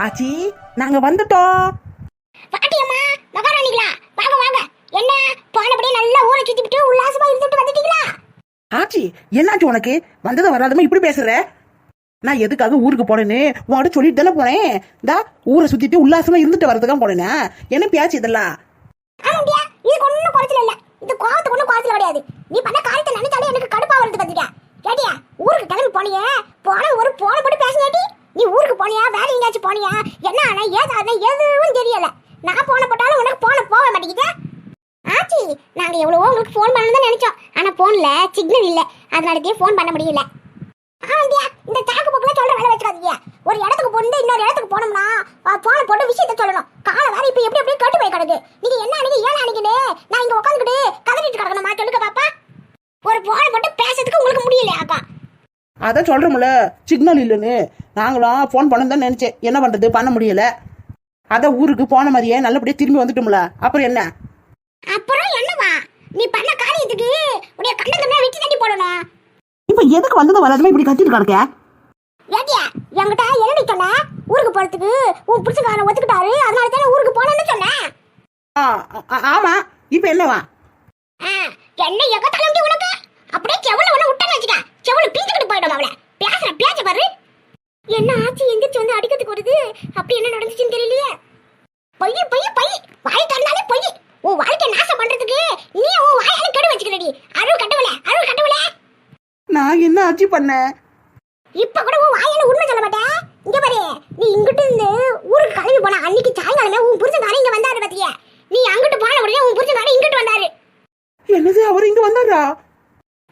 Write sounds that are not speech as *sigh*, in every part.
ஆச்சி நாங்க வந்துட்டோம். பாட்டியம்மா மகாராணிகளா வாங்க வாங்க. என்ன? போனபடியே நல்லா ஊரை சுத்திட்டு உல்லாசமா இருந்துட்டு வந்துட்டீங்களா? ஆச்சி என்னாச்சு உனக்கு? வந்தது வராதமா இப்படி பேசுற? நான் எதுக்காக ஊருக்கு போனேன்னு உன்கிட்ட சொல்லிட்டு தானே போனேன். இந்தா ஊரை சுத்திட்டு உல்லாசமா இருந்துட்டு வரதுக்காக போனேனா? என்ன பேச்சு இதெல்லாம்? ஆமாண்டியா இதுக்கு ஒண்ணும் குறைச்சல இல்ல. இது கோவத்துக்கு ஒண்ணும் குறைச்சல கிடையாது. நீ பண்ண காரியத்தை நினைச்சாலே எனக்கு கடுப்பா வருது பாத்துக்க கேட்டியா ஊருக்கு கிளம்பி போனியே? போன ஒரு போன போட்டு பேசினாட்டி நீ ஊருக்கு போனியா? வேற எங்கேயாச்சும் போனியா? என்ன ஆனா ஏதானா எதுவும் தெரியல. நான் போன போட்டாலும் உனக்கு போன போக மாட்டேங்குதா. ஆச்சி நாங்க எவ்வளவோ உங்களுக்கு ஃபோன் பண்ணணும் நினைச்சோம். ஆனா போன்ல சிக்னல் இல்ல. அதனாலதே ஃபோன் பண்ண முடியல. ஆமாண்டியா இந்த சாக்கு போக்குல சொல்ற வேலை வச்சுக்காதீங்க. ஒரு இடத்துக்கு போனது இன்னொரு இடத்துக்கு போனோம்னா போன போட்டு விஷயத்த சொல்லணும். கால வேற இப்ப எப்படி எப்படி கட்டு போய் கிடக்கு. நீங்க என்ன அன்னைக்கு ஏன் அன்னைக்குன்னு நான் இங்க உட்காந்துக்கிட்டு கதறிட்டு கிடக்கணுமா? சொல்லுங்க பாப்பா. ஒரு போன போட்டு பேசுறதுக்கு உங்களுக்கு முடியலையாக்கா அதான் சொல்றோம்ல சிக்னல் இல்லைன்னு. நாங்களும் ஃபோன் பண்ண தான் நினைச்சேன். என்ன பண்றது? பண்ண முடியல. அதான் ஊருக்கு போன மாதிரியே நல்லபடியா திரும்பி வந்துட்டோம்ல. அப்புறம் என்ன? அப்புறம் என்னவா? நீ பண்ண காரியத்துக்கு உடைய கண்ணத்துல வெட்டி தட்டி போடணும். இப்ப எதுக்கு வந்தது வராதமா இப்படி கத்திட்டு கிடக்க? ஏட்டியா என்கிட்ட என்னடி சொன்ன? ஊருக்கு போறதுக்கு உன் புருஷக்காரன் ஒத்துக்கிட்டாரு அதனால தானே ஊருக்கு போனேன்னு சொன்னேன் ஆமா. இப்ப என்னவா? ஆ, என்ன எங்க தலைமுடி உனக்கு? அப்படியே செவல உன விட்டேன்னு வச்சுக்க. செவல பிஞ்சுக்கிட்டு போயிடும் அவளை. பேசுற பேச்ச பாரு. என்ன ஆச்சு? எந்திரிச்சு வந்து அடிக்கிறதுக்கு வருது. அப்படி என்ன நடந்துச்சுன்னு தெரியலையே. பொய் பொய் பொய். வாய் திறந்தாலே பொய். உன் வாழ்க்கை நாசம் பண்றதுக்கு நீ உன் வாயால கெடு வச்சுக்கிறடி. அருள் கட்டவல அருள் கட்டவல நான் என்ன ஆச்சு பண்ணேன் இப்ப கூட உன் வாயால உண்மை சொல்ல மாட்டேன் இங்க பாரு. நீ இங்கிட்டு இருந்து ஊருக்கு கிளம்பி போன அன்னைக்கு சாயங்காலமே உன் புருஷன் இங்க வந்தாரு பாத்தியா? நீ அங்கிட்டு போன உடனே உன் புருஷன் இங்கிட்டு வந்தாரு. என்னது அவர் இங்க வந்தாரா?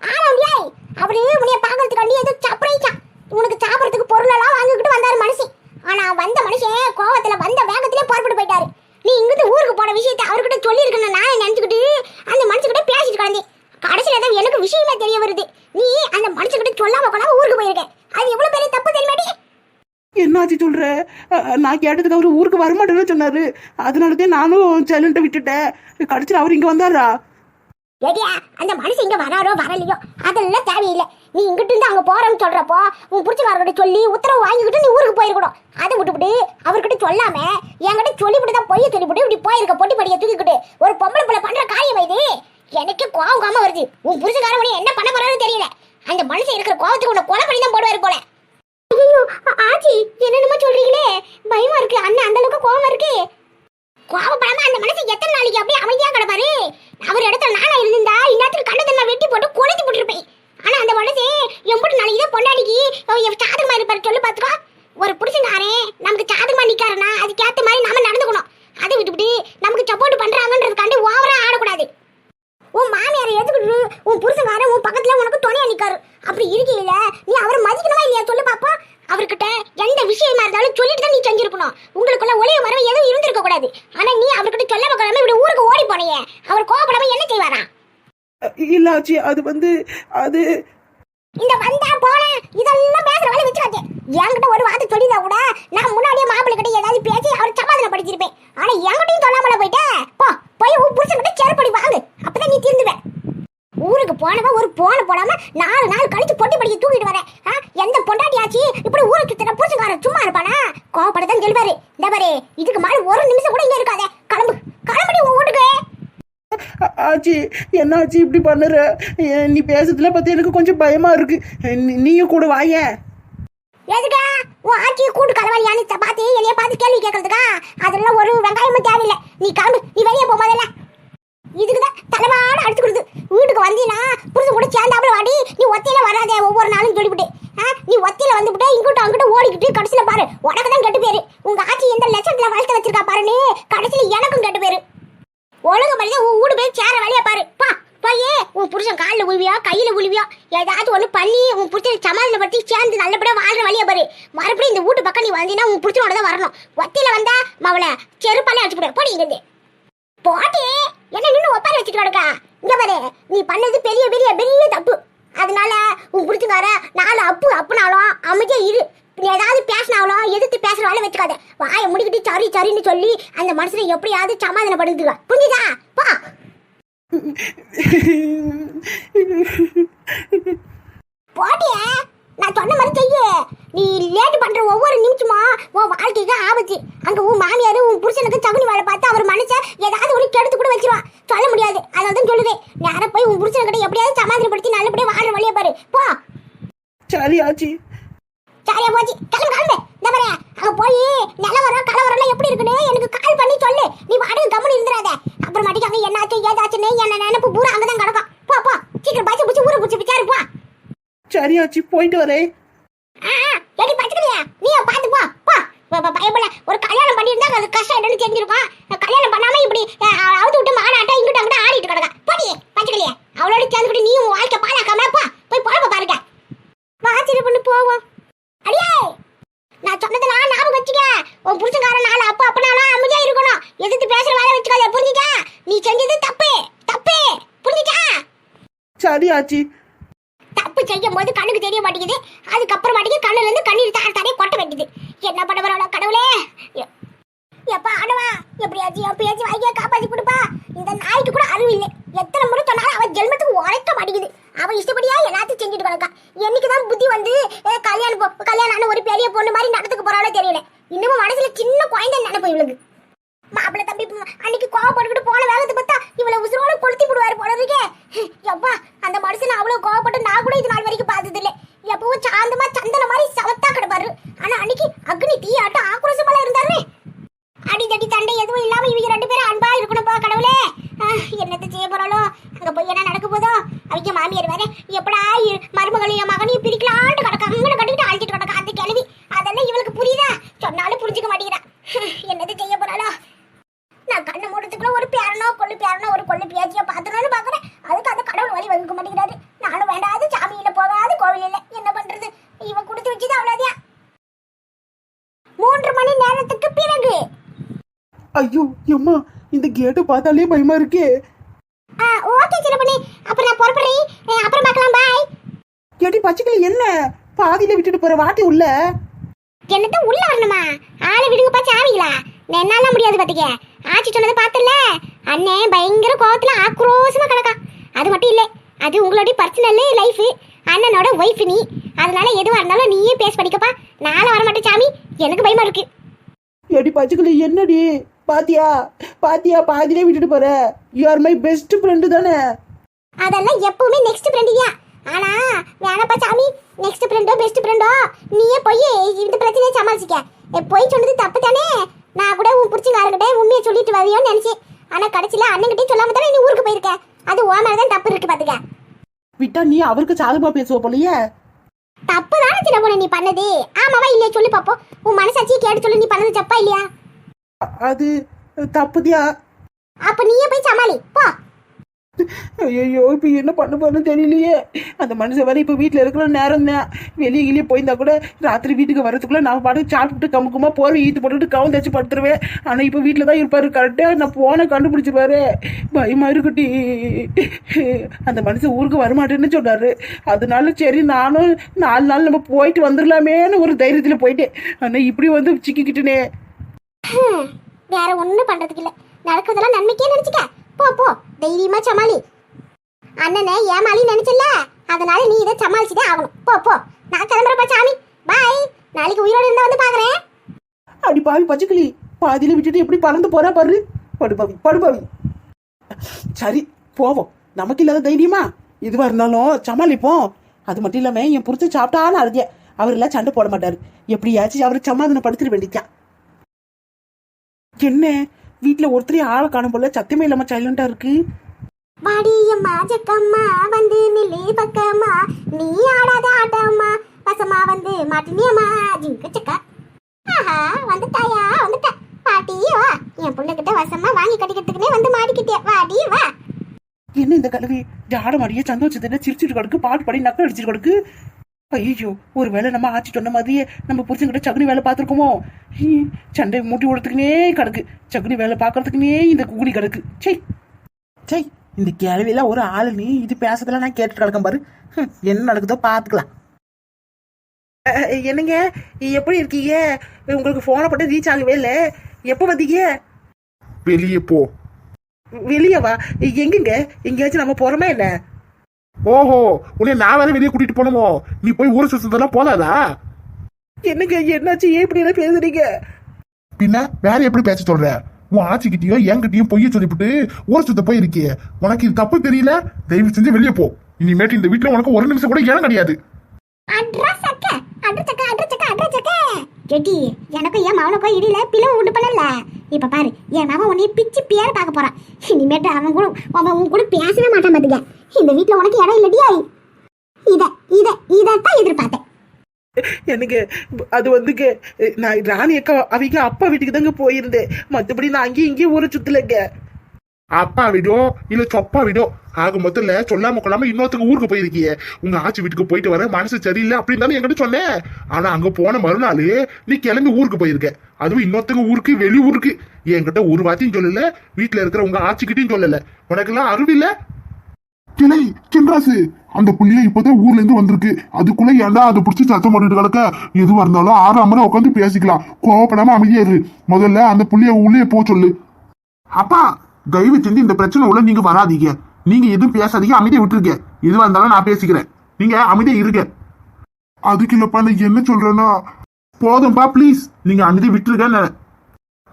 ஆமாம் ஏய். அவரு உன்னைய பாக்குறதுக்காண்டி ஏதோ சர்ப்ரைஸா. உனக்கு சாப்பிடறதுக்கு பொருளெல்லாம் வாங்கிக்கிட்டு வந்தாரு மனுஷன் ஆனா வந்த மனுஷன் கோவத்துல வந்த வேகத்திலே புறப்பட்டு போயிட்டாரு. நீ இங்கிருந்து ஊருக்கு போன விஷயத்தை அவர்கிட்ட சொல்லியிருக்கணும் நானே நினைச்சுக்கிட்டு அந்த மனுஷகிட்ட பேசிட்டு கிடந்தேன். கடைசியில தான் எனக்கு விஷயமே தெரிய வருது. நீ அந்த மனுஷகிட்ட சொல்லாம கொள்ளாம ஊருக்கு போயிருக்கேன் அது எவ்வளவு பெரிய தப்பு தெரியுமாடி என்னாச்சு சொல்ற? நான் கேட்டதுக்கு அவரு ஊருக்கு வரமாட்டேன்னு சொன்னாரு. அதனாலதான் நானும் சைலண்ட்டை விட்டுட்டேன். கடைசியில் அவர் இங்க வந்தாரா? ஏடியா அந்த மனுஷன் இங்க வராரோ வரலையோ? அதெல்லாம் தேவையில்லை. நீ இங்கிட்டு இருந்து அங்க போறேன்னு சொல்றப்போ உன் புடிச்சக்காரர்கிட்ட சொல்லி உத்தரவு வாங்கிக்கிட்டு நீ ஊருக்கு போயிருக்கணும். அதை விட்டுவிட்டு அவர்கிட்ட சொல்லாம என்கிட்ட சொல்லிவிட்டு தான் பொய்ய சொல்லிவிட்டு இப்படி போயிருக்க பொட்டி படியை தூக்கிக்கிட்டு ஒரு பொம்பளை பிள்ளை பண்ற காரியம் இது? எனக்கு கோவம் காம வருது. உன் புருஷக்காரன் என்ன பண்ண போறான்னு தெரியல. அந்த மனுஷன் இருக்கிற கோவத்துக்கு உன்னை கொலை பண்ணி தான் போடுவாரு போல. ஐயோ ஆச்சி என்னென்னமோ சொல்றீங்களே. பயமா இருக்கு. அண்ணன் அந்த அளவுக்கு கோவம் இருக்கு. கோவப்படாம அந்த மனுஷன் எத்தனை நாளைக்கு அப்படியே அமைதியா கிடப்பாரு? அவர் இடத்துல நானா இருந்திருந்தா இந்நேரத்துக்கு கண்ணை வெட்டி போட்டு கொளுத்தி போட்டுருப்பேன். ஆனா அந்த மனுஷன் எம்பிட்டு நாளைக்கு பொண்டாடிக்கு சாதகமா இருப்பாரு சொல்லு பாத்துக்கோ. ஒரு புருஷங்காரன் நமக்கு சாதகமா நிக்காருன்னா அதுக்கேத்த மாதிரி நாம நடந்துக்கணும். அதை விட்டுவிட்டு நமக்கு சப்போர்ட் பண்றாங்கன்றதுக்காண்டி ஓவரா ஆடக்கூடாது. உன் மாமியாரை எதுக்கிட்டு உன் புருஷங்காரன் உன் பக்கத்துல உனக்கு துணையா நிக்காரு? அப்படி இருக்கையில நீ அவரை மதிக்கணுமா இல்லையா? சொல்லு பாப்பா அவர்கிட்ட எந்த விஷயமா இருந்தாலும் சொல்லிட்டு தான் நீ செஞ்சிருக்கணும். உங்களுக்குள்ள ஒளிய மரம் எதுவும் இருந்திருக்க கூடாது. ஆனா நீ அவர்கிட்ட சொல்ல பார்க்காம இப்படி ஊருக்கு ஓடி போனீங்க அவர் கோவப்படாம என்ன செய்வாரா இல்ல ஆச்சி அது வந்து அது இந்த வந்தா போன இதெல்லாம் பேசுற வேலை வச்சுக்காது என்கிட்ட ஒரு வார்த்தை சொல்லிதா கூட நான் முன்னாடியே மாப்பிள்ளை கிட்ட ஏதாவது பேசி அவர் சமாதானம் படிச்சிருப்பேன் ஆனா என்கிட்டயும் சொல்லாமல போயிட்ட. போ போய் உன் புருஷன்கிட்ட செருப்படி வாங்கு அப்பதான் நீ திருந்துவ ஊருக்கு போனவன் ஒரு போன போடாம நாலு நாள் கழிச்சு பொட்டி படிக்க தூக்கிட்டு வரேன் எந்த பொண்டாட்டியாச்சு இப்படி ஊருக்கு சுத்தின புருஷக்காரன் சும்மா இருப்பானா? கோவப்படத்தான் சொல்வாரு இந்த பாரு இதுக்கு மேல ஒரு நிமிஷம் கூட இங்க இருக்காதே. கிளம்பு. கிளம்புடி உன் வீட்டுக்கு. ஆச்சி என்ன ஆச்சி இப்படி பண்ணுற? நீ பேசுறதுல பத்தி எனக்கு கொஞ்சம் பயமா இருக்கு. நீயும் கூட வாயேன். எதுக்கா உன் ஆட்சி கூட்டு கலவாளியான்னு த- பார்த்து என்னைய பார்த்து கேள்வி கேட்கறதுக்கா? அதெல்லாம் ஒரு வெங்காயமும் தேவையில்லை. நீ கிளம்பு. நீ வெளியே போ முதல்ல. இதுக்குதான் தலைவாட அடிச்சு கொடுத்து வீட்டுக்கு வந்தீனா புருஷன் கூட சேர்ந்தாப்புல வாடி நீ ஒத்தையில வராதே ஒவ்வொரு நாளும் சொல்லிவிட்டு ஆ, நீ ஒத்தையில வந்துவிட்டு இங்கிட்ட அங்கிட்ட ஓடிக்கிட்டு கடைசியில பாரு உனக்கு தான் கெட்டு பேரு உங்க ஆட்சி எந்த லட்சத்துல வளர்த்து வச்சிருக்கா பாருன்னு கடைசியில எனக்கும் கெட்டு பேரு ஒழுங்கு மரியாதை உன் வீடு போய் சேர வழியா பாரு பா போயே உன் புருஷன் காலில் உழுவியா கையில உழுவியா ஏதாச்சும் ஒண்ணு பண்ணி உன் புருஷன் சமாதானப்படுத்தி சேர்ந்து நல்லபடியா வாழ்ற வழியா பாரு மறுபடியும் இந்த வீட்டு பக்கம் நீ வந்தீங்கன்னா உன் புருஷனோட தான் வரணும் ஒத்தியில வந்தா மவள செருப்பாலே அடிச்சு போடு போடி இங்க போட்டி என்ன நின்னு ஒப்பாரி வச்சுட்டு கிடக்கா இங்க பாரு நீ பண்ணது பெரிய பெரிய பெரிய தப்பு. அதனால உன் புடிச்சுக்கார நாலு அப்பு அப்புனாலும் அமைதியா இரு. நீ ஏதாவது பேசினாலும் எதிர்த்து பேசுற வேலை வச்சுக்காத. வாயை முடிக்கிட்டு சரி சரின்னு சொல்லி அந்த மனுஷனை எப்படியாவது சமாதானப்படுத்துக்க புரிஞ்சுதா? பா. *laughs* போட்டிய. நான் சொன்ன மாதிரி செய்ய. நீ லேட் பண்ற ஒவ்வொரு நிமிஷமும் உன் வாழ்க்கைக்கு ஆபத்து. அங்க உன் மாமியார் உன் புருஷனுக்கு சகுனி வேலை பார்த்து அவர் மனுஷன் ஏதாவது ஒன்று கெடுத்து கூட வச்சிருவான். சொல்ல முடியாது. அதான் சொல்லுதேன் நேரம் போய் உன் புருஷன்கிட்ட எப்படியாவது சமாதானப்படுத்தி நல்லபடியா வாழ வழியை பாரு. போ. சரி ஆச்சி. சரியா போச்சு கிளம்பு கிளம்பு. இந்த பாரு அங்க போய் நிலவரம் கலவரம் எப்படி இருக்குன்னு எனக்கு கால் பண்ணி சொல்லு. நீ வாடகை கம்மனு இருந்துடாத. அப்புறமாட்டிக்கு அங்க என்னாச்சு ஏதாச்சுன்னு என்ன நினைப்பு பூரா அங்கதான் கிடக்கும். போ போ. சீக்கிரம் பச்சை பிடிச்சி ஊரை பிடிச்சி விசாரி போ. சரி ஆச்சி போயிட்டு வரேன் எடி பச்சைக்கலையா நீ பாத்து போ போ பயப்பட ஒரு கல்யாணம் பண்ணியிருந்தா அது கஷ்டம் என்னன்னு தெரிஞ்சிருக்கும். கல்யாணம் பண்ணாம இப்படி அவுத்து விட்டு மாடாட்டம் இங்கிட்ட அங்கிட்ட ஆடிட்டு கிடக்கா. போடி பச்சைக்கலையா அவளோட சேர்ந்துக்கிட்டு நீ உன் வாழ்க்கை பாழாக்காம போ. போய் பாருங்க. பண்ணி போவோம். அடியே! நான் சொன்னதெல்லாம் ஞாபகம் வச்சுக்க. உன் புருஷன்காரன் நாள் அப்பா அப்பனாலும் அமைதியா இருக்கணும். எதிர்த்து பேசுற வேலை வச்சுக்காத புரிஞ்சுச்சா நீ செஞ்சது தப்பு தப்பு. புரிஞ்சுச்சா சரி ஆச்சி போது கண்ணுக்கு தெரிய மாட்டேங்குது. அதுக்கப்புறம் மாட்டேங்குது கண்ணுல இருந்து கண்ணீர் தான் தாரே கொட்ட வேண்டியது. என்ன பண்ண போறோம் கடவுளே? எப்பா ஆடவா எப்படியாச்சும் என் பேச்சு வாங்கிய காப்பாத்தி கொடுப்பா. இந்த நாய்க்கு கூட அறிவு இல்லை. எத்தனை முறை சொன்னாலும் அவன் ஜென்மத்துக்கு உரைக்க மாட்டேங்குது. அவன் இஷ்டப்படியா எல்லாத்தையும் செஞ்சுட்டு கிடக்கா. என்னைக்குதான் புத்தி வந்து கல்யாணம் கல்யாணம் ஒரு பெரிய பொண்ணு மாதிரி நடத்துக்கு போறாளோ தெரியல. இன்னமும் மனசுல சின்ன குழந்தை நினைப்பு இவளுக்கு. மாப்பிள்ள தம்பி அன்னைக்கு கோவப்பட்டுக்கிட்டு போன வேகத்தை பார்த்தா இவளை உசுரோட கொளுத்தி விடுவாரு போல இருக்கே. எப்பா அந்த மனுஷன் அவ்வளவு கோவப்பட்டு நான் கூட இது நாள் வரைக்கும் பார்த்தது இல்லை எப்பவும் சாந்தமா சந்தன மாதிரி சவத்தா கிடப்பாரு. ஆனா அன்னைக்கு அக்னி தீயாட்டம் ஆக்ரோஷமால இருந்தாரு அடிதடி தண்டை எதுவும் இல்லாம இவங்க ரெண்டு பேரும் அன்பா இருக்கணும்ப்பா கடவுளே. ஆஹ், என்னத்த செய்ய போறாளோ? அங்க போய் என்ன நடக்க போதோ? அவங்க மாமியார் வேற எப்படா மருமகளையும் மகனையும் பிரிக்கலான்ட்டு கிடக்க அங்கே கட்டிட்டு அழைச்சிட்டு கிடக்க அந்த கிளவி அதெல்லாம் இவளுக்கு புரியுதா சொன்னாலும் புரிஞ்சுக்க மாட்டேங்கிறா என்னது செய்ய போறாளோ நான் கண்ணை மூடத்துக்குள்ள ஒரு பேரனோ கொள்ளு பேரனோ ஒரு கொள்ளு பேச்சியோ பாத்துறோம்னு பாக்குறேன் அதுக்கு அந்த கடவுள் வழி வகுக்க மாட்டேங்கிறாரு நானும் வேண்டாது சாமியில போகாது கோவில் இல்ல என்ன பண்றது இவன் கொடுத்து வச்சது அவ்வளவுதான் மூன்று மணி நேரத்துக்கு பிறகு ஐயோ எம்மா இந்த கேட்டை பார்த்தாலே பயமா இருக்கே. ஓகே சின்னப்பண்ணி அப்புறம் நான் புறப்படுறேன். அப்புறம் பார்க்கலாம் பாய் கேட்டி பச்சைக்கிளி என்ன? பாதியில விட்டுட்டு போற வாட்டி உள்ள. என்னத்த உள்ள வரணுமா? ஆளை விடுங்கப்பா சாமிங்களா என்னால முடியாது பாத்துக்க. ஆச்சி சொன்னதை பார்த்தல அண்ணன் பயங்கர கோவத்துல ஆக்ரோஷமா கிடக்கா அது மட்டும் இல்லை அது உங்களுடைய பர்சனல் லைஃப் அண்ணனோட ஒய்ஃப் நீ. அதனால எதுவா இருந்தாலும் நீயே பேஸ் பண்ணிக்கப்பா நாளை வர மாட்டேன் சாமி. எனக்கு பயமா இருக்கு. ஏடி பச்சைக்கிளி என்னடி? பாத்தியா? பாத்தியா? பாதியிலே விட்டுட்டு போற. You are my best friend தானே. அதெல்லாம் எப்பவுமே நெக்ஸ்ட் ஃப்ரெண்டியா ஆனா வேணாப்பா சாமி நெக்ஸ்ட் ஃப்ரெண்டோ பெஸ்ட் ஃப்ரெண்டோ நீயே போய் இந்த பிரச்சனையை சமாளிச்சிக்க. போய் சொன்னது தப்பு தானே? நான் கூட உன் புடிச்சுக்காரங்கிட்ட உண்மையை சொல்லிட்டு வரியோன்னு நினைச்சேன். ஆனா கடைசியில அண்ணன்கிட்டயும் சொல்லாம தானே நீ ஊருக்கு போயிருக்க? அது உன் மேலதான் தப்பு இருக்கு பாத்துக்க. விட்டா நீ அவருக்கு சாதகமா பேசுவ போலயே? தப்பு தானே சின்ன பொண்ணு நீ பண்ணது? ஆமாவா இல்லையா? சொல்லு பாப்போம். உன் மனசாட்சியை கேட்டு சொல்லு நீ பண்ணது தப்பா இல்லையா? அது தப்புதியா? அப்ப நீயே போய் சமாளி. போ. ஐயோ இப்போ என்ன பண்ண போறேன்னு தெரியலையே. அந்த மனுஷன் வேற இப்போ வீட்டில் இருக்கிற நேரம் தான். வெளியே வெளியே போயிருந்தா கூட ராத்திரி வீட்டுக்கு வரதுக்குள்ளே நான் பாட்டு சாப்பிட்டு கமுக்குமா போர்வை ஈத்து போட்டுட்டு கவுன் தச்சு படுத்துருவேன். ஆனால் இப்போ வீட்டில் தான் இருப்பார். கரெக்டாக நான் போன கண்டுபிடிச்சிருவாரு. பயமா இருக்குட்டி அந்த மனுஷன் ஊருக்கு வரமாட்டேன்னு சொன்னார். அதனால சரி நானும் நாலு நாள் நம்ம போயிட்டு வந்துடலாமேன்னு ஒரு தைரியத்தில் போயிட்டேன். ஆனால் இப்படி வந்து சிக்கிக்கிட்டுனே. வேற ஒன்றும் பண்ணுறதுக்கு இல்லை. நடக்கிறதெல்லாம் நன்மைக்கே நினச்சிக்க. போ போ. தைரியமா சமாளி. அண்ணனை ஏமாளி நினைச்சல அதனால நீ இதை சமாளிச்சுதே ஆகணும். போ போ. நான் கிளம்புறப்பா சாமி. பாய் நாளைக்கு உயிரோடு இருந்தா வந்து பாக்குறேன். அப்படி பாவி பச்சைக்கிளி பாதியில விட்டுட்டு எப்படி பறந்து போறா பாரு. படுபாவி படுபாவி. சரி போவோம். நமக்கு இல்லாத தைரியமா? இதுவா இருந்தாலும் சமாளிப்போம். அது மட்டும் இல்லாம என் புரிச்சு சாப்பிட்டாலும் அழுதிய. அவர் எல்லாம் சண்டை போட மாட்டாரு. எப்படியாச்சும் அவரை சமாதானப்படுத்திட வேண்டியதான் என்ன? வீட்டுல ஒருத்தரையும் ஆளை காணும் போல சத்தியமே இல்லாம சைலண்டா இருக்கு. வாடியம்மா ஜக்கம்மா வந்து நில்லு பக்கம்மா. நீ ஆடாத ஆட்டம்மா. பசமா வந்து மாட்டினியம்மா. ஜிங்க சக்கா. ஆஹா வந்துட்டாயா வந்துட்ட. வா. என் புள்ளகிட்ட வசமா வாங்கி கட்டிக்கிறதுக்குனே வந்து மாடிக்கிட்டே வாடி வா. என்ன இந்த கலவி? ஜாட மாடியே சந்தோஷத்துல சிரிச்சிட்டு கிடக்கு பாட்டு பாடி நக்கல் அடிச்சிட்டு கிடக்கு. ஐயோ ஒருவேளை நம்ம ஆச்சி சொன்ன மாதிரியே நம்ம புருஷன்கிட்ட சகுனி வேலை பார்த்துருக்கோமோ? சண்டை மூட்டி விடுறதுக்குனே கிடக்கு. சகுனி வேலை பார்க்கறதுக்குனே இந்த கூலி கிடக்கு. சை சை இந்த கேள்வியில ஒரு ஆளு நீ இது பேசுறதெல்லாம் நான் கேட்டுட்டு கிடக்கேன் பாரு. என்ன நடக்குதோ பார்த்துக்கலாம். என்னங்க? எப்படி இருக்கீங்க? உங்களுக்கு போனை போட்டு ரீச் ஆகவே இல்லை. எப்போ வந்தீங்க? வெளியே போ. வெளியே வா எங்கங்க? எங்கேயாச்சும் நம்ம போறோமா என்ன? ஓஹோ உன்னை நான் வேற வெளியே கூட்டிட்டு போனோமோ நீ போய் ஊரை சுத்ததெல்லாம் போதாதா? என்னங்க என்னாச்சு? ஏன் இப்படி எல்லாம் பேசுறீங்க? பின்ன வேற எப்படி பேச சொல்ற? உன் ஆச்சிக்கிட்டயும் என்கிட்டயும் பொய்ய சொல்லிவிட்டு ஊரை சுத்த போய் இருக்கியே உனக்கு இது தப்பு தெரியல? தயவு செஞ்சு வெளியே போ. இனிமேட்டு இந்த வீட்டுல உனக்கு ஒரு நிமிஷம் கூட இடம் கிடையாது. ஜெட்டி எனக்கும் என் மவனுக்கும் இடையில பிளவு உண்டு பண்ணல. இப்ப பாரு என் மகன் உன்னைய பிச்சு பேர பார்க்க போறான். இனிமேட்டு அவன் கூட அவன் உன் கூட பேசவே மாட்டான் பாத்துக்க. இந்த வீட்ல உனக்கு இடம் இல்லடியா. இத இத இதத்தான் எதிர்பார்த்தேன். எனக்கு அது வந்துங்க நான் ராணி அக்கா அவங்க அப்பா வீட்டுக்கு தாங்க போயிருந்தேன். மற்றபடி நான் அங்கேயும் இங்கேயும் ஊரை சுத்தலைங்க. அப்பா வீடோ இல்ல சொப்பா வீடோ ஆக மொத்தத்துல சொல்லாம கொள்ளாம இன்னொருத்தங்க ஊருக்கு போயிருக்கியே. உங்க ஆச்சி வீட்டுக்கு போயிட்டு வர மனசு சரியில்லை அப்படின்னு தானே என்கிட்ட சொன்னேன். ஆனா அங்க போன மறுநாள் நீ கிளம்பி ஊருக்கு போயிருக்க. அதுவும் இன்னொருத்தங்க ஊருக்கு வெளி ஊருக்கு. என்கிட்ட ஒரு வார்த்தையும் சொல்லல வீட்டுல இருக்கிற உங்க ஆச்சிக்கிட்டையும் சொல்லல. உனக்கெல்லாம் அறிவில்ல கிளை சின்ராசு அந்த புள்ளிய இப்பதான் ஊர்ல இருந்து வந்திருக்கு. அதுக்குள்ள ஏன்டா அதை பிடிச்சி சத்தம் போட்டுட்டு கிடக்க? எதுவா இருந்தாலும் ஆறாம் உட்காந்து பேசிக்கலாம். கோவப்படாம அமைதியா இரு. முதல்ல அந்த புள்ளிய உள்ளே போ சொல்லு. அப்பா தயவு செஞ்சு இந்த பிரச்சனை உள்ள நீங்க வராதீங்க. நீங்க எதுவும் பேசாதீங்க அமைதியை விட்டுருக்க எதுவா இருந்தாலும் நான் பேசிக்கிறேன். நீங்க அமைதியா இருங்க. அதுக்கு இல்லப்பா நான் என்ன சொல்றேன்னா போதும்பா ப்ளீஸ் நீங்க அமைதியை விட்டுருக்க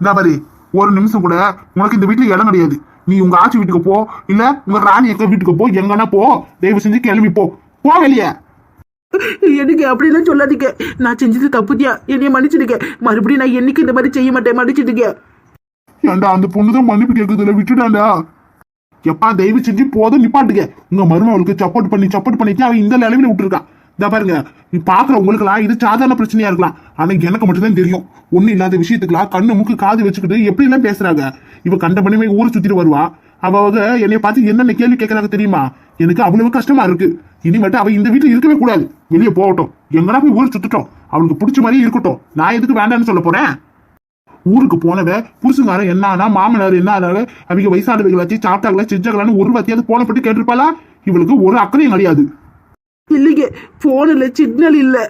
இந்த மாதிரி ஒரு நிமிஷம் கூட உனக்கு இந்த வீட்டுல இடம் கிடையாது. நீ உங்க ஆச்சி வீட்டுக்கு போ இல்ல உங்க ராணி அக்கா வீட்டுக்கு போ எங்கன்னா போ. தயவு செஞ்சு கிளம்பி போ. போ வெளியே. எனக்கு அப்படிலாம் சொல்லாதீங்க. நான் செஞ்சது தப்புதியா? என்னைய மன்னிச்சிடுங்க. மறுபடியும் நான் என்னைக்கு இந்த மாதிரி செய்ய மாட்டேன்? மன்னிச்சிடுங்க. ஏன்டா அந்த பொண்ணுதான் மன்னிப்பு கேக்குதுல விட்டுடாண்டா எப்பா தயவு செஞ்சு போதும் நிப்பாட்டுங்க. உங்க மருமகளுக்கு சப்போர்ட் பண்ணி சப்போர்ட் பண்ணிட்டு அவன் இந்த நிலைமையில விட்டுருக்கான். இதை பாருங்க நீ பாக்குற உங்களுக்குலாம் இது சாதாரண பிரச்சனையா இருக்கலாம். ஆனா எனக்கு மட்டும்தான் தெரியும். ஒண்ணு இல்லாத விஷயத்துக்குலாம் கண்ணு மூக்கு காது வச்சுக்கிட்டு எப்படி எல்லாம் பேசுறாங்க? இவ கண்ட பண்ணிமே ஊரை சுத்திட்டு வருவா. அவ அவங்க என்னைய பார்த்து என்னென்ன கேள்வி கேட்கறாங்க தெரியுமா? எனக்கு அவ்வளவு கஷ்டமா இருக்கு. இனிமேட்டு அவ இந்த வீட்டுல இருக்கவே கூடாது. வெளியே போகட்டும். எங்கடா போய் ஊரை சுத்துட்டோம். அவளுக்கு பிடிச்ச மாதிரியே இருக்கட்டும். நான் எதுக்கு வேண்டாம்னு சொல்ல போறேன்? ஊருக்கு போனவ புருஷங்காரன் என்னன்னா மாமனார் என்ன ஆனாலும் அவங்க வயசானவங்களாச்சு சாப்பிட்டாங்களா செஞ்சாங்களான்னு ஒரு வாத்தியாவது போனப்பட்டு கேட்டிருப்பாளா? இவளுக்கு ஒரு அக்கறையும் கிடையாது. இல்லைங்க போன் இல்லை சிக்னல் இல்லை.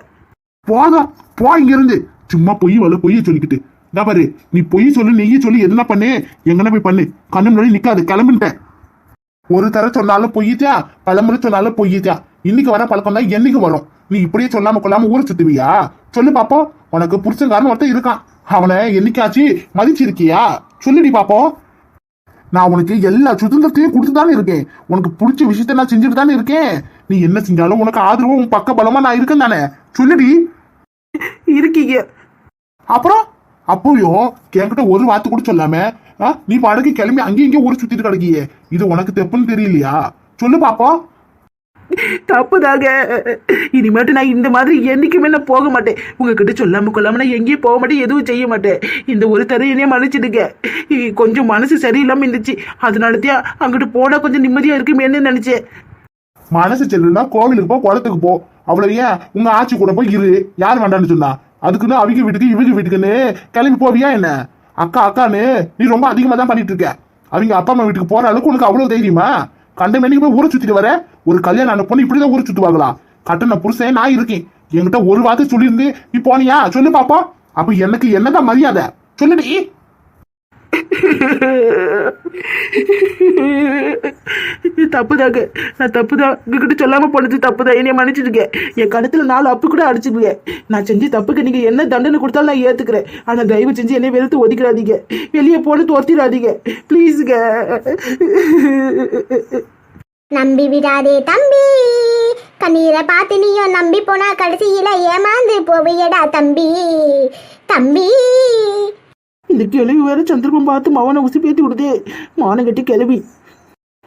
போதும் போ இங்கிருந்து. சும்மா பொய் வல பொய்ய சொல்லிக்கிட்டு. இதா பாரு நீ பொய் சொல்லு நெய்ய சொல்லி எதுனா பண்ணு? எங்கன்னா போய் பண்ணு. கண்ணு முன்னாடி நிக்காது கிளம்பிட்டேன் ஒரு தர சொன்னாலும் பொய்யித்தியா பலமுறை சொன்னாலும் பொய்யித்தியா இன்னைக்கு வர பழக்கம் தான் என்னைக்கு வரும்? நீ இப்படியே சொல்லாம கொள்ளாம ஊரை சுத்துவியா? சொல்லு பாப்போம் உனக்கு புருஷங்காரன் ஒருத்தன் இருக்கான். அவனை என்னைக்காச்சு மதிச்சிருக்கியா? சொல்லுடி பாப்போம் நான் உனக்கு எல்லா சுதந்திரத்தையும் கொடுத்து தானே இருக்கேன். உனக்கு பிடிச்ச விஷயத்த நான் செஞ்சுட்டு தானே இருக்கேன். நீ என்ன செஞ்சாலும் உனக்கு ஆதரவும் உன் பக்க பலமா நான் இருக்கேன் தானே? சொல்லுடி. இருக்கீங்க. அப்புறம்? அப்போயோ என்கிட்ட ஒரு வார்த்தை கூட சொல்லாம நீ படகு கிளம்பி அங்கேயும் இங்கேயும் ஊர் சுத்திட்டு கிடக்கியே. இது உனக்கு தெப்புன்னு தெரியலையா? சொல்லு பாப்போம் தப்புதாங்க. இனிமேட்டு நான் இந்த மாதிரி என்னைக்குமே நான் போக மாட்டேன். உங்ககிட்ட சொல்லாம கொள்ளாம நான் எங்கேயும் போக மாட்டேன் எதுவும் செய்ய மாட்டேன். இந்த ஒரு என்னைய மன்னிச்சிடுங்க. கொஞ்சம் மனசு சரியில்லாம இருந்துச்சு. அதனாலதான் அங்கிட்டு போனா கொஞ்சம் நிம்மதியா இருக்குமேன்னு நினைச்சேன். மனசு செல்லுனா கோவிலுக்கு போ குளத்துக்கு போ. அவ்வளவு ஏன்? உங்க ஆட்சி கூட போய் இரு. யார் வேண்டாம்னு சொன்னா? அதுக்குன்னு அவங்க வீட்டுக்கு இவங்க வீட்டுக்குன்னு கிளம்பி போவியா என்ன? அக்கா அக்கான்னு நீ ரொம்ப அதிகமா தான் பண்ணிட்டு இருக்க. அவங்க அப்பா அம்மா வீட்டுக்கு போற அளவுக்கு உனக்கு அவ்வளவு தைரியமா? கண்ட மணிக்கு போய் ஊரை சுத்திட்டு வர? ஒரு கல்யாணம் ஆன பொண்ணு இப்படிதான் ஊரை சுத்துவாங்களா? கட்டண புருஷன் நான் இருக்கேன். என்கிட்ட ஒரு வார்த்தை சொல்லியிருந்து நீ போனியா? சொல்லு பாப்பா அப்ப எனக்கு என்னதான் மரியாதை? சொல்லுடி. தப்புதாங்க. நான் தப்புதான் உங்ககிட்ட சொல்லாம போனது தப்புதான் என்னைய மன்னிச்சிடுங்க. என் கணத்துல நாலு அப்பு கூட அடிச்சிடுங்க நான் செஞ்ச தப்புக்கு நீங்க என்ன தண்டனை கொடுத்தாலும் நான் ஏத்துக்கிறேன். ஆனா தயவு செஞ்சு என்னை வெறுத்து ஒதுக்கிறாதீங்க வெளியே போன துரத்திடாதீங்க. ப்ளீஸுங்க நம்பி விடாதே தம்பி. கண்ணீரை பார்த்து நீயும் நம்பி போனா கடைசியில ஏமாந்து போவியடா தம்பி. தம்பி. இந்த கிழவி வேற சந்திரபம் பார்த்து மவனை உசி பேத்தி விடுதே. மானம் கட்டி கிளவி.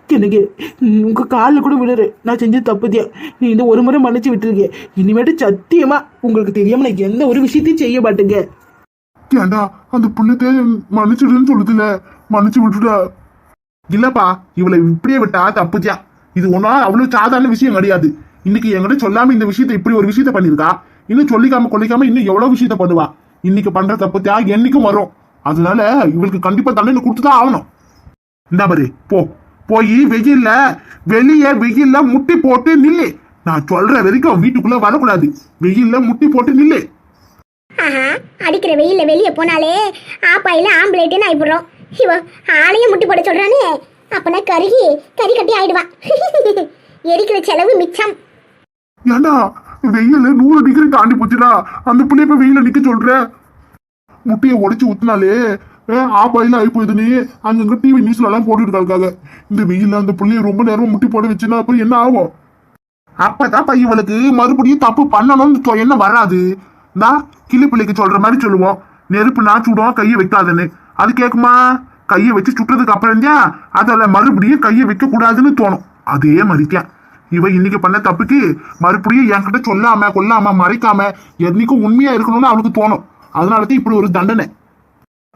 எனக்கு ம், உங்க காலில் கூட விடுற நான் செஞ்சது தப்புதியா. நீ இந்த ஒரு முறை மன்னிச்சு விட்டுருக்கேன் இனிமேட்டு சத்தியமா உங்களுக்கு தெரியாம நான் எந்த ஒரு விஷயத்தையும் செய்ய மாட்டேங்க. ஏண்டா அந்த புண்ணத்தை மன்னிச்சுடுன்னு சொல்லுதுல? மன்னிச்சு விட்டுடா இல்லப்பா இவளை இப்படியே விட்டா தப்புதியா? இது ஒன்றா அவ்வளவு சாதாரண விஷயம் கிடையாது. இன்னைக்கு என்கிட்ட சொல்லாம இந்த விஷயத்தை இப்படி ஒரு விஷயத்த பண்ணிருக்கா இன்னும் சொல்லிக்காம கொள்ளிக்காம இன்னும் எவ்வளவு விஷயத்த பண்ணுவா? இன்னைக்கு பண்ற தப்புத்தியா என்னைக்கும் வரும். அதனால இவளுக்கு கண்டிப்பா தண்டனை கொடுத்துதான் ஆகணும். இந்த பாரு போ. போய் வெயில்ல வெளியே வெயில்ல முட்டி போட்டு நில்லு. நான் சொல்ற வரைக்கும் வீட்டுக்குள்ள வரக்கூடாது. வெயில்ல முட்டி போட்டு நில்லு. ஆஹா அடிக்கிற வெயில்ல வெளியே போனாலே ஆப்பாயில ஆம்பளைட்டுன்னு ஆயிடுறோம் இவ ஆளையும் முட்டி போட சொல்றானே. அப்பனா கருகி கறி கட்டி ஆயிடுவான் *laughs* எரிக்கிற செலவு மிச்சம். ஏண்டா வெயில நூறு டிகிரி தாண்டி போச்சுடா. அந்த புள்ளைய இப்ப வெயில நிக்க சொல்ற? முட்டையை உடைச்சு ஊத்தினாலே ஆப்பாயில ஆகி போயிடுன்னு அங்கங்க டிவி நியூஸ்ல எல்லாம் போட்டுட்டு இருக்காங்க இந்த வெயில்ல அந்த புள்ளைய ரொம்ப நேரம் முட்டி போட வச்சுன்னா அப்புறம் என்ன ஆகும்? அப்பதான் இவளுக்கு மறுபடியும் தப்பு பண்ணணும்னு என்ன வராது? நான் கிளி பிள்ளைக்கு சொல்ற மாதிரி சொல்லுவோம். நெருப்பு நான் சுடுவோம் கையை வைக்காதுன்னு. அது கேக்குமா? கையை வச்சு சுட்டுறதுக்கு அப்புறம் தான் அதில் மறுபடியும் கையை வைக்க கூடாதுன்னு தோணும். அதே மாதிரித்தான். இவ இன்னைக்கு பண்ண தப்புக்கு மறுபடியும் என்கிட்ட சொல்லாம கொல்லாம மறைக்காம என்னைக்கும் உண்மையா இருக்கணும்னு அவளுக்கு தோணும். அதனால தான் இப்படி ஒரு தண்டனை.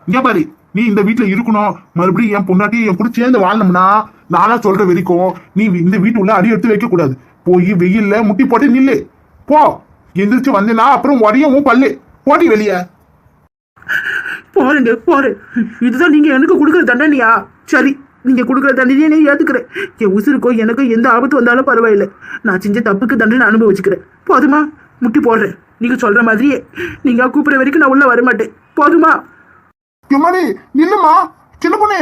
இங்க பாரு நீ இந்த வீட்டுல இருக்கணும். மறுபடியும் என் பொண்டாட்டி என் கூட சேர்ந்து வாழணும்னா நானா சொல்ற வரைக்கும் நீ இந்த வீட்டு உள்ள அடி எடுத்து வைக்க கூடாது. போய் வெயில்ல முட்டி போட்டு நில்லு. போ. எந்திரிச்சு வந்தேன்னா அப்புறம் உடையவும் பல்லு. போட்டி வெளியே. போறேங்க போறேன். இதுதான் நீங்க எனக்கு கொடுக்குற தண்டனையா? சரி நீங்க கொடுக்குற தண்டனையை நீ ஏத்துக்கிறேன். என் உசுருக்கோ எனக்கோ எந்த ஆபத்து வந்தாலும் பரவாயில்லை. நான் செஞ்ச தப்புக்கு தண்டனை அனுபவிச்சுக்கிறேன். போதுமா? முட்டி போடுறேன். நீங்க சொல்ற மாதிரியே நீங்க கூப்பிடுற வரைக்கும் நான் உள்ள வர மாட்டேன் போதுமா? எம்மாடி நில்லுமா? சின்ன பொண்ணு.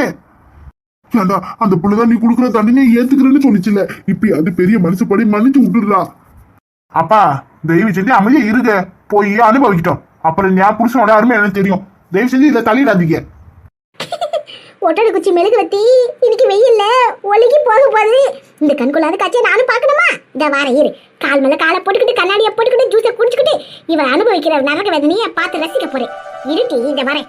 ஏண்டா அந்த புள்ளதான் நீ கொடுக்குற தண்டனையை ஏத்துக்கிறேன்னு சொன்னிச்சுல இப்ப அது பெரிய மனசுப்படி மன்னிச்சு விட்டுடுறா. அப்பா தயவு செஞ்சு அமைதியா இருங்க. போய் அனுபவிக்கிட்டோம். அப்புறம் ஞா புருஷனோட அருமை எனக்கு தெரியும். தயவு செஞ்சு இதுல தலையிடாதீங்க பொட்டடு குச்சி மெழுகு வத்தி இன்னைக்கு வெயில்ல ஒழுகி போக போகுது. இந்த கண்கொள்ளாத காட்சியை நானும் பார்க்கணுமா? இந்த வார இரு. கால் மேல காலை போட்டுக்கிட்டு கண்ணாடியை போட்டுக்கிட்டு ஜூஸை குடிச்சுக்கிட்டு இவன் அனுபவிக்கிற நரக வேதனையை பார்த்து ரசிக்க போறேன். இருட்டி இந்த வரேன்.